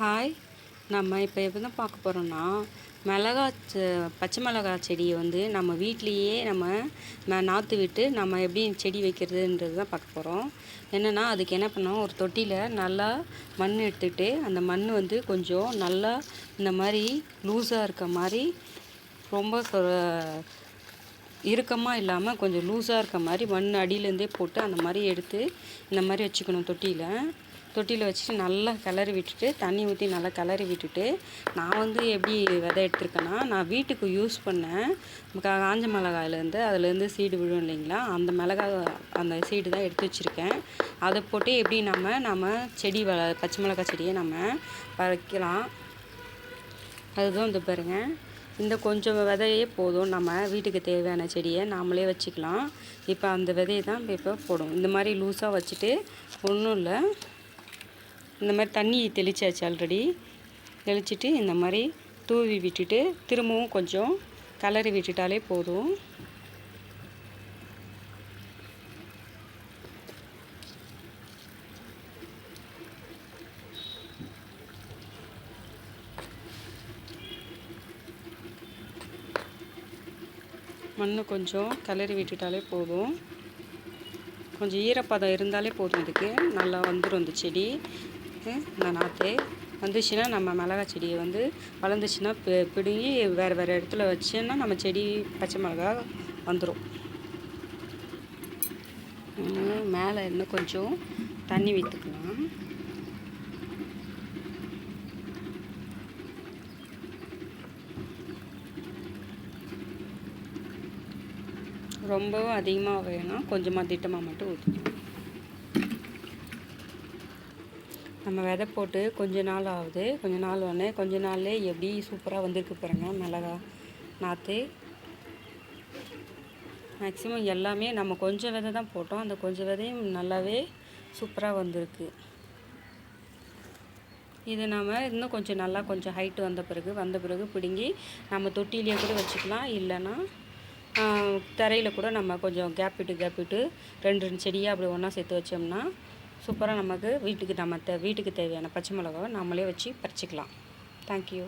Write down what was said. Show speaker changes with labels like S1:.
S1: Hi நம்ம இப்போ எப்போ தான் பார்க்க போகிறோம்னா மிளகா செ- பச்சை மிளகா செடியை வந்து நம்ம வீட்லேயே நம்ம நாற்று விட்டு நம்ம எப்படி செடி வைக்கிறதுன்றது தான் பார்க்க போகிறோம் என்னென்னா அதுக்கு என்ன பண்ணோம் ஒரு தொட்டியில் நல்லா மண் எடுத்துக்கிட்டு அந்த மண் வந்து கொஞ்சம் நல்லா இந்த மாதிரி லூஸாக இருக்க மாதிரி ரொம்ப இறுக்கமாக இல்லாமல் கொஞ்சம் லூஸாக இருக்க மாதிரி மண் அடியிலேருந்தே போட்டு அந்த மாதிரி எடுத்து இந்த மாதிரி வச்சுக்கணும் தொட்டியில். தொட்டியில் வச்சுட்டு நல்லா கிளறி விட்டுட்டு தண்ணி ஊற்றி நல்லா கிளறி விட்டுட்டு நான் வந்து எப்படி விதை எடுத்திருக்கேன்னா நான் வீட்டுக்கு யூஸ் பண்ணேன். காஞ்ச மிளகாயிலேருந்து அதுலேருந்து சீடு விழும் இல்லைங்களா? அந்த மிளகாய் அந்த சீடு தான் எடுத்து வச்சுருக்கேன். அதை போட்டு எப்படி நம்ம நம்ம செடி வள பச்சை மிளகாய் செடியை நம்ம வைக்கலாம் அதுதான் இந்த பாருங்கள் இந்த கொஞ்சம் விதையே போதும். நம்ம வீட்டுக்கு தேவையான செடியை நாமளே வச்சுக்கலாம். இப்போ அந்த விதையை தான் இப்போ போடும் இந்த மாதிரி லூஸாக வச்சுட்டு ஒன்றும் இல்லை. இந்த மாதிரி தண்ணி தெளிச்சாச்சு ஆல்ரெடி தெளிச்சிட்டு இந்த மாதிரி தூவி விட்டுட்டு திரும்பவும் கொஞ்சம் கலரி விட்டுட்டாலே போதும். மண் கொஞ்சம் கிளறி விட்டுட்டாலே போதும். கொஞ்சம் ஈரப்பதம் இருந்தாலே போதும் இதுக்கு. நல்லா வந்துடும் இந்த செடி. இந்த நாற்று வந்துச்சுன்னா நம்ம மிளகா செடியை வந்து வளர்ந்துச்சுன்னா பி பிடுங்கி வேறு வேறு இடத்துல வச்சுன்னா நம்ம செடி பச்சை மிளகா வந்துடும் மேலே இன்னும் கொஞ்சம் தண்ணி விற்றுக்கலாம் ரொம்பவும் அதிகமாக வேணும். கொஞ்சமாக திட்டமாக மட்டும் ஊற்றிக்கணும் நம்ம விதை போட்டு கொஞ்ச நாள் ஆகுது. கொஞ்ச நாள் உடனே கொஞ்ச நாள்லே எப்படி சூப்பராக வந்திருக்கு பாருங்க. மிளகா நாற்று மேக்ஸிமம் எல்லாமே நம்ம கொஞ்சம் விதை தான் போட்டோம். அந்த கொஞ்சம் விதையும் நல்லாவே சூப்பராக வந்திருக்கு. இது நம்ம இன்னும் கொஞ்சம் நல்லா கொஞ்சம் ஹைட்டு வந்த பிறகு வந்த பிறகு பிடுங்கி நம்ம தொட்டிலேயே கூட வச்சுக்கலாம். இல்லைன்னா தரையில் கூட நம்ம கொஞ்சம் கேப் விட்டு கேப் விட்டு ரெண்டு ரெண்டு செடியாக அப்படி ஒன்றா சேர்த்து வச்சோம்னா சூப்பராக நமக்கு வீட்டுக்கு நம்ம தே வீட்டுக்கு தேவையான பச்சை மிளகாவை நம்மளே வச்சு பறிச்சிக்கலாம். தேங்க்யூ